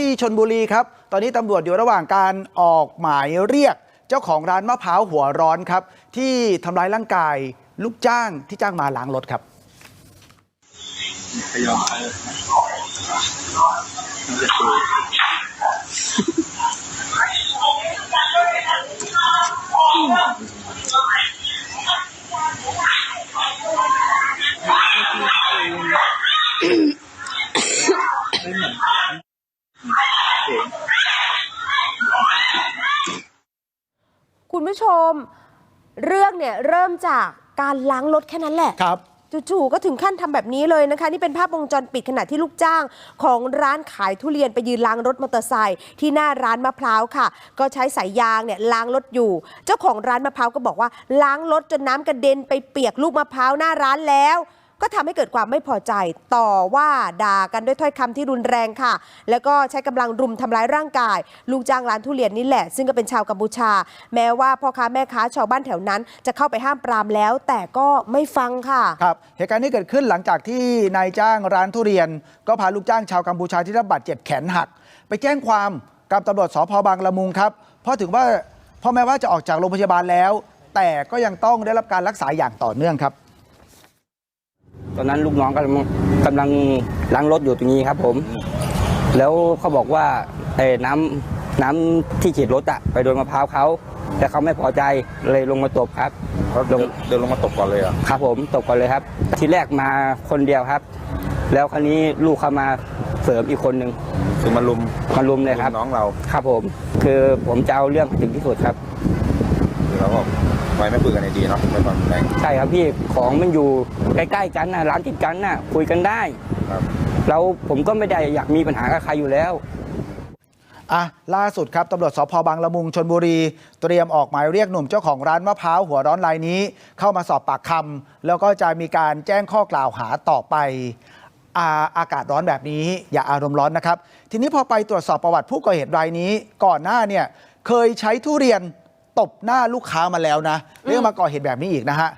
ที่ชนบุรีครับ ตอนนี้ตำรวจอยู่ระหว่างการออกหมายเรียก เจ้าของร้านมะพร้าวหัวร้อนครับ ที่ทำร้ายร่างกายลูกจ้างที่จ้างมาล้างรถครับ พยายามไปมันจะคุย คุณผู้ชม เรื่องเนี่ยเริ่มจากการล้างรถแค่นั้นแหละ ครับ จู่ๆก็ถึงขั้นทำแบบนี้เลยนะคะ นี่เป็นภาพวงจรปิดขณะที่ลูกจ้าง ของร้านขายทุเรียนไปยืนล้างรถมอเตอร์ไซค์ที่หน้าร้านมะพร้าวค่ะ ก็ใช้สายยางเนี่ยล้างรถอยู่ เจ้าของร้านมะพร้าวก็บอกว่าล้างรถจนน้ำกระเด็นไปเปียกลูกมะพร้าวหน้าร้านแล้ว ก็ทำให้เกิดความไม่พอใจต่อว่าด่ากันด้วยถ้อยคำที่รุนแรงค่ะ แล้วก็ใช้กำลังรุมทำร้ายร่างกาย ลูกจ้างร้านทุเรียนนี่แหละ ซึ่งก็เป็นชาวกัมพูชา แม้ว่าพ่อค้าแม่ค้าชาวบ้านแถวนั้น จะเข้าไปห้ามปรามแล้ว แต่ก็ไม่ฟังค่ะครับเหตุการณ์นี้เกิดขึ้นหลังจากที่นายจ้างร้านทุเรียน ก็พาลูกจ้างชาวกัมพูชาที่ได้รับบาดเจ็บแขนหัก ไปแจ้งความกับตำรวจสพบางละมุงครับเพราะถึงว่าพ่อแม้ว่าจะออกจากโรงพยาบาลแล้ว แต่ก็ยังต้องได้รับการรักษาอย่างต่อเนื่องครับ อนนั้นลูกน้องกำลังกำลังล้างรถอยู่ตรงนี้ครับผม แล้วเขาบอกว่าเอ้น้ำน้ำที่ฉีดรถอะไปโดนมะพร้าวเขาแต่เขาไม่พอใจเลยลงมาตบครับเขาเดินเดินลงมาตบก่อนเลยเหรอะครับผมตบก่อนเลยครับ ทีแรกมาคนเดียวครับ แล้วคราวนี้ลูกเขามาเสริมอีกคนหนึ่งคือมาลุมมารุมเลยครับน้องเราครับผม คือผมจะเอาเรื่องให้ถึงที่สุดครับ คือเราก็ ไว้ไม่คุยกันในดีเนาะไม่ความแรงใช่ครับพี่ของมันอยู่ใกล้ๆกันนะร้านติดกันน่ะคุยกันได้ ครับแล้วผมก็ไม่ได้อยากมีปัญหากับใครอยู่แล้ว อะล่าสุดครับตำรวจสพบางละมุงชนบุรี เตรียมออกหมายเรียกหนุ่มเจ้าของร้านมะพร้าวหัวร้อนรายนี้ เข้ามาสอบปากคำแล้วก็จะมีการแจ้งข้อกล่าวหาต่อไปอาอากาศร้อนแบบนี้ อย่าอารมณ์ร้อนนะครับ ทีนี้พอไปตรวจสอบประวัติผู้ก่อเหตุรายนี้ ก่อนหน้าเนี่ยเคยใช้ทุเรียนต บหน้าลูกค้ามาแล้วนะเรื่องมาก่อเหตุแบบนี้อีกนะฮะ